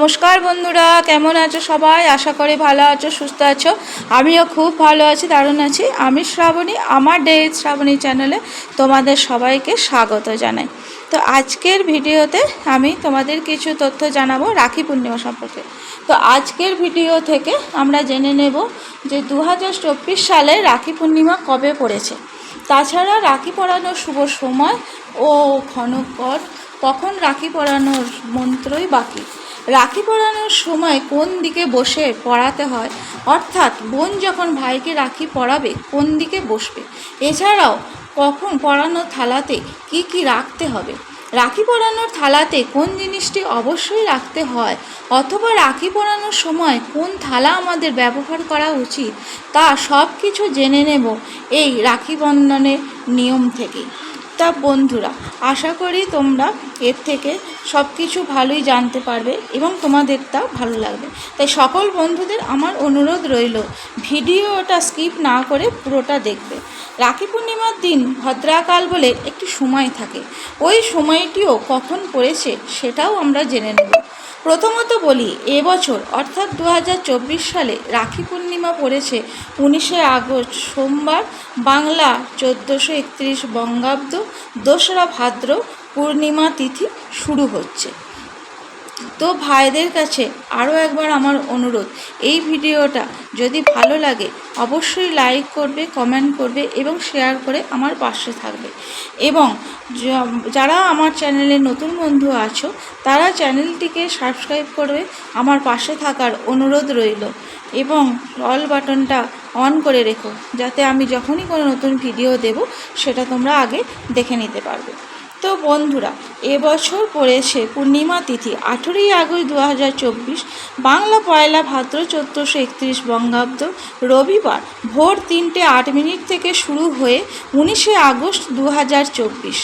নমস্কার বন্ধুরা, কেমন আছো সবাই? আশা করি ভালো আছো, সুস্থ আছো। আমিও খুব ভালো আছি, দারুণ আছি। আমি শ্রাবণী, আমার ডে শ্রাবণী চ্যানেলে তোমাদের সবাইকে স্বাগত জানাই। তো আজকের ভিডিওতে আমি তোমাদের কিছু তথ্য জানাব রাখি পূর্ণিমা সম্পর্কে। তো আজকের ভিডিও থেকে আমরা জেনে নেব যে দু হাজার চব্বিশ সালে রাখি পূর্ণিমা কবে পড়েছে। তাছাড়া রাখি পরানোর শুভ সময় ও ক্ষণকর কখন রাখি পরানোর মন্ত্রই বাকি রাখি পরানোর সময় কোন দিকে বসে পড়াতে হয়? অর্থাৎ বোন যখন ভাইকে রাখি পরাবে, কোন দিকে বসবে? এছাড়াও কখন পরানোর থালাতে কি কি রাখতে হবে? রাখি পরানোর থালাতে কোন জিনিসটি অবশ্যই রাখতে হয়? অথবা রাখি পরানোর সময় কোন থালা আমাদের ব্যবহার করা উচিত? তা সব কিছু জেনে নেব এই রাখি বন্ধনের নিয়ম থেকেই তা বন্ধুরা, আশা করি তোমরা এর থেকে সব কিছু ভালোই জানতে পারবে এবং তোমাদের তা ভালো লাগবে। তাই সকল বন্ধুদের আমার অনুরোধ রইল, ভিডিওটা স্কিপ না করে পুরোটা দেখবে। রাখি পূর্ণিমার দিন ভদ্রাকাল বলে একটি সময় থাকে। ওই সময়টিও কখন পড়েছে সেটাও আমরা জেনে নেব। প্রথমত বলি এবছর অর্থাৎ দু হাজার চব্বিশ সালে রাখি পূর্ণিমা পড়েছে উনিশে আগস্ট সোমবার, বাংলা চোদ্দোশো একত্রিশ বঙ্গাব্দ, দোসরা ভাদ্র পূর্ণিমা তিথি শুরু হচ্ছে। তো ভাইদের কাছে আরও একবার আমার অনুরোধ, এই ভিডিওটা যদি ভালো লাগে অবশ্যই লাইক করবে কমেন্ট করবে এবং শেয়ার করে আমার পাশে থাকবে। এবং যারা আমার চ্যানেলে নতুন বন্ধু আছো, তারা চ্যানেলটিকে সাবস্ক্রাইব করবে, আমার পাশে থাকার অনুরোধ রইল। এবং অল বাটনটা অন করে রেখো, যাতে আমি যখনই কোনো নতুন ভিডিও দেব, সেটা তোমরা আগে দেখে নিতে পারবে। তো বন্ধুরা, এবছর পড়েছে পূর্ণিমা তিথি, আঠেরোই আগস্ট দু হাজার চব্বিশ, বাংলা পয়লা ভাদ্র চোদ্দোশো একত্রিশ বঙ্গাব্দ, রবিবার ভোর তিনটে আট মিনিট থেকে শুরু হয়ে উনিশে আগস্ট দু হাজার চব্বিশ,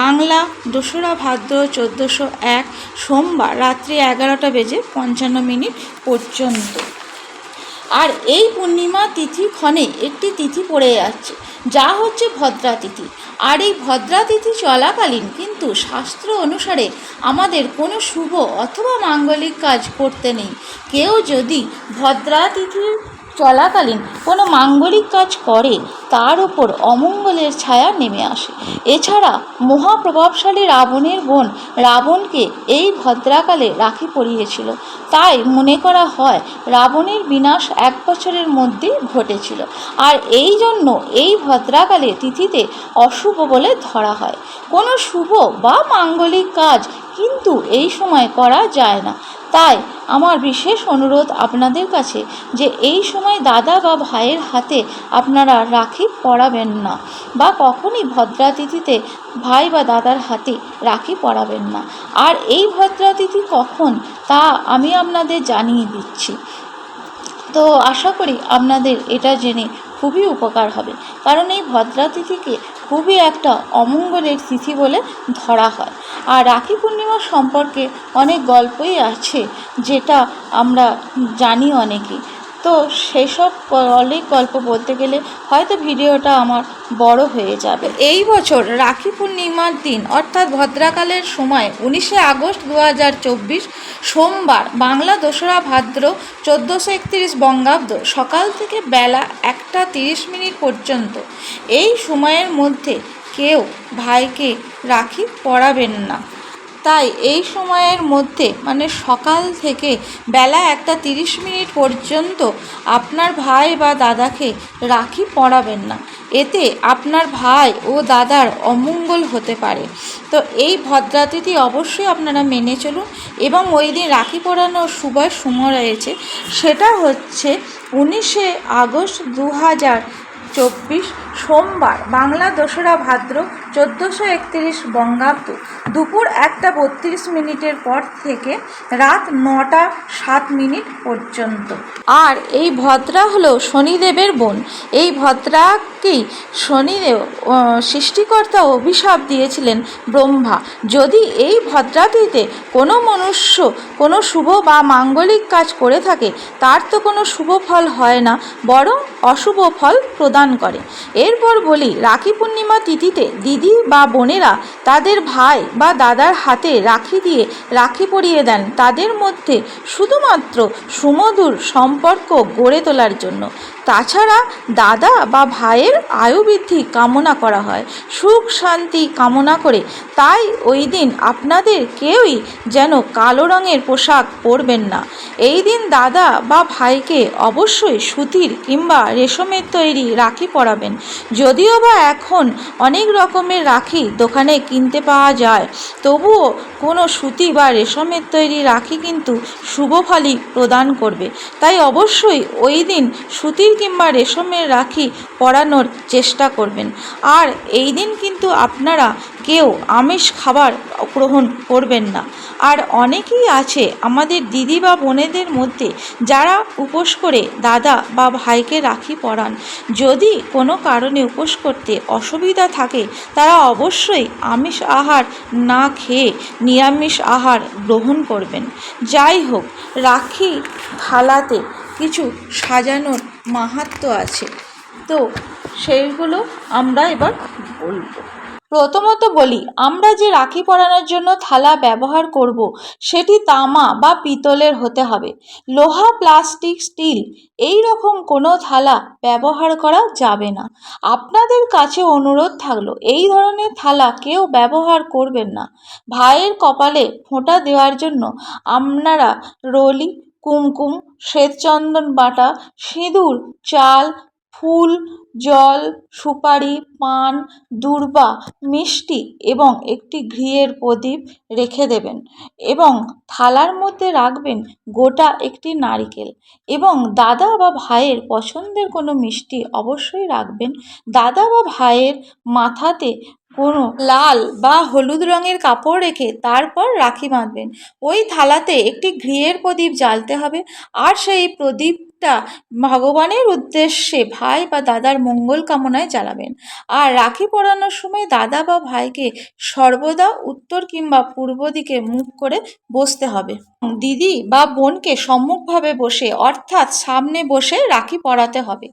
বাংলা দোসরা ভাদ্র চোদ্দোশো এক, সোমবার রাত্রি এগারোটা বেজে পঞ্চান্ন মিনিট পর্যন্ত। আর এই পূর্ণিমা তিথি ক্ষণে একটি তিথি পড়ে যাচ্ছে। যা হচ্ছে ভদ্রা তিথি। আর এই ভদ্রা তিথি চলাকালীন কিন্তু শাস্ত্র অনুসারে আমাদের কোনো শুভ অথবা মাঙ্গলিক কাজ করতে নেই। কেউ যদি ভদ্রা তিথির চলাকালীন কোনো মাঙ্গলিক কাজ করে, তার ওপর অমঙ্গলের ছায়া নেমে আসে। এছাড়া মহাপ্রভাবশালী রাবণের বোন রাবণকে এই ভদ্রাকালে রাখি পরিয়েছিল। তাই মনে করা হয় রাবণের বিনাশ এক বছরের মধ্যেই ঘটেছিল। আর এই জন্য এই ভদ্রাকালে তিথিতে অশুভ বলে ধরা হয়। কোনো শুভ বা মাঙ্গলিক কাজ কিন্তু এই সময় করা যায় না। তাই আমার বিশেষ অনুরোধ আপনাদের কাছে যে এই সময় দাদা বা ভাইয়ের হাতে আপনারা রাখি পরাবেন না বা কখনই ভদ্রাতিথিতে ভাই বা দাদার হাতে রাখি পরাবেন না। আর এই ভদ্রাতিথি কখন তা আমি আপনাদের জানিয়ে দিচ্ছি। তো আশা করি আপনাদের এটা জেনে খুবই উপকার হবে। কারণ এই ভদ্রা তিথিকে খুবই একটা অমঙ্গলের তিথি বলে ধরা হয়। আর রাখি পূর্ণিমা সম্পর্কে অনেক গল্পই আছে, যেটা আমরা জানি অনেকেই। তো সেসব অনেক গল্প বলতে গেলে হয়তো ভিডিওটা আমার বড় হয়ে যাবে। এই বছর রাখি পূর্ণিমার দিন, অর্থাৎ ভদ্রাকালের সময়, উনিশে আগস্ট দু হাজার চব্বিশ, সোমবার, বাংলা দোসরা ভাদ্র চোদ্দোশো একত্রিশ বঙ্গাব্দ, সকাল থেকে বেলা একটা তিরিশ মিনিট পর্যন্ত। এই সময়ের মধ্যে কেউ ভাইকে রাখি পরাবেন না। তাই এই সময়ের মধ্যে মানে সকাল থেকে বেলা একটা তিরিশ মিনিট পর্যন্ত আপনার ভাই বা দাদাকে রাখি পরাবেন না। এতে আপনার ভাই ও দাদার অমঙ্গল হতে পারে। তো এই ভদ্রাতিথি অবশ্যই আপনারা মেনে চলুন এবং ওই দিন রাখি পরানোর শুভ সময় রয়েছে। সেটা হচ্ছে উনিশে আগস্ট দু হাজার চব্বিশ সোমবার বাংলা দোসরা ভাদ্র চোদ্দোশো একত্রিশ বঙ্গাব্দ দুপুর একটা বত্রিশ মিনিটের পর থেকে রাত নটা সাত মিনিট পর্যন্ত। আর এই ভদ্রা হলো শনিদেবের বোন। এই ভদ্রাকেই শনিদেব সৃষ্টিকর্তা অভিশাপ দিয়েছিলেন ব্রহ্মা। যদি এই ভদ্রাতিতে কোনো মনুষ্য, কোনো শুভ বা মাঙ্গলিক কাজ করে থাকে, তার তো কোনো শুভ ফল হয় না, বরং অশুভ ফল প্রদান করে। এরপর বলি, রাখি পূর্ণিমা তিথিতে দিদি বা বোনেরা তাদের ভাই বা দাদার হাতে রাখি দিয়ে রাখি পরিয়ে দেন। তাদের মধ্যে শুধুমাত্র সুমধুর সম্পর্ক গড়ে তোলার জন্য। তাছাড়া দাদা বা ভাইয়ের আয়ু বৃদ্ধি কামনা করা হয়। সুখ, শান্তি কামনা করে। তাই ওই দিন আপনাদের কেউই যেন কালো রঙের পোশাক পরবেন না। এই দিন দাদা বা ভাইকে অবশ্যই সুতির কিংবা রেশমের তৈরি রাখি পরাবেন। যদিও বা এখন অনেক রকমের রাখি দোকানে কিনতে পাওয়া যায়, তবুও কোনো সুতি বা রেশমের তৈরি রাখি কিন্তু শুভ ফলই প্রদান করবে। তাই অবশ্যই ওই দিন সুতির কিংবা রেশমের রাখি পরানোর চেষ্টা করবেন। আর এই দিন কিন্তু আপনারা কেউ আমিষ খাবার গ্রহণ করবেন না। আর অনেকেই আছে আমাদের দিদি বা বোনেদের মধ্যে যারা উপোস করে দাদা বা ভাইকে রাখি পরান। যদি কোনো কারণে উপোস করতে অসুবিধা থাকে, তারা অবশ্যই আমিষ আহার না খেয়ে নিরামিষ আহার গ্রহণ করবেন। যাই হোক, রাখি থালাতে কিছু সাজানোর মাহাত্ম্য আছে। তো সেইগুলো আমরা এবার বলব। প্রথমত বলি, আমরা যে রাখি পরানোর জন্য থালা ব্যবহার করব, সেটি তামা বা পিতলের হতে হবে। লোহা, প্লাস্টিক, স্টিল, এই রকম কোনো থালা ব্যবহার করা যাবে না। আপনাদের কাছে অনুরোধ থাকল, এই ধরনের থালা কেউ ব্যবহার করবেন না। ভাইয়ের কপালে ফোঁটা দেওয়ার জন্য আপনারা রলি, কুমকুম, শ্বেতচন্দন বাটা, সিঁদুর, চাল ফুল, জল, সুপারি, পান, দূর্বা, মিষ্টি এবং একটি ঘিয়ের প্রদীপ রেখে দেবেন এবং থালার মধ্যে রাখবেন গোটা একটি নারকেল এবং দাদা বা ভাইয়ের পছন্দের কোনো মিষ্টি অবশ্যই রাখবেন। দাদা বা ভাইয়ের মাথাতে কোনো লাল বা হলুদ রঙের কাপড় রেখে তারপর রাখি বাঁধবেন। ওই থালাতে একটি ঘিয়ের প্রদীপ জ্বালতে হবে আর সেই প্রদীপটা ভগবানের উদ্দেশ্যে ভাই বা দাদার মঙ্গল কামনায় জ্বালাবেন। আর রাখি পরানোর সময় দাদা বা ভাইকে সর্বদা উত্তর কিংবা পূর্ব দিকে মুখ করে বসতে হবে। দিদি বা বোনকে সম্মুখভাবে বসে অর্থাৎ সামনে বসে রাখি পরাতে হবে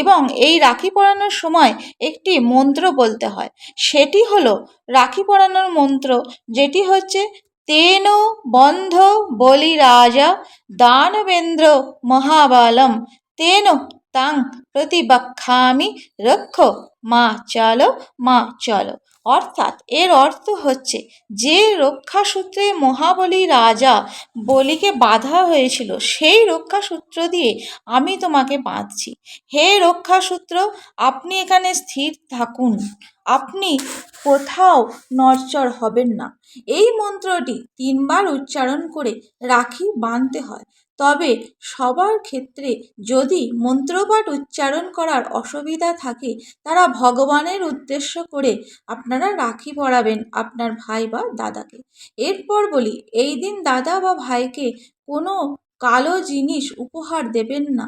এবং এই রাখি পরানোর সময় একটি মন্ত্র বলতে হয়। সেটি হলো, রাখি পরানোর মন্ত্র যেটি হচ্ছে তেন বন্ধ বলি রাজা দানবেন্দ্র মহাবালম তেন তাং প্রতিবক্ষামি রক্ষ মা চলো মা চলো অর্থাৎ এর অর্থ হচ্ছে, যে রক্ষাসূত্রে মহাবলী রাজা বলিকে বাধা হয়েছিল, সেই রক্ষাসূত্র দিয়ে আমি তোমাকে বাঁধছি। হে রক্ষাসূত্র, আপনি এখানে স্থির থাকুন। আপনি কোথাও নড়চড় হবেন না। এই মন্ত্রটি তিনবার উচ্চারণ করে রাখি বাঁধতে হয়। তবে সবার ক্ষেত্রে যদি মন্ত্রপাঠ উচ্চারণ করার অসুবিধা থাকে, তারা ভগবানের উদ্দেশ্য করে আপনারা রাখি পরাবেন আপনার ভাই বা দাদাকে। এরপর বলি, এই দিন দাদা বা ভাইকে কোনো কালো জিনিস উপহার দেবেন না,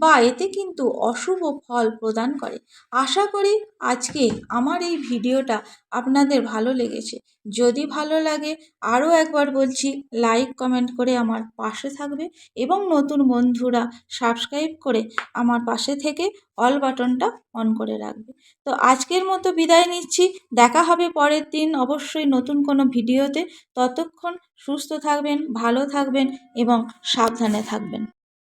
বা এতে কিন্তু অশুভ ফল প্রদান করে। আশা করি আজকে আমার এই ভিডিওটা আপনাদের ভালো লেগেছে। যদি ভালো লাগে, আরও একবার বলছি, লাইক, কমেন্ট করে আমার পাশে থাকবে এবং নতুন বন্ধুরা সাবস্ক্রাইব করে আমার পাশে থেকে অল বাটনটা অন করে রাখবে। তো আজকের মতো বিদায় নিচ্ছি। দেখা হবে পরের দিন। অবশ্যই নতুন কোনো ভিডিওতে। ততক্ষণ সুস্থ থাকবেন ভালো থাকবেন এবং সাবধানে থাকবেন।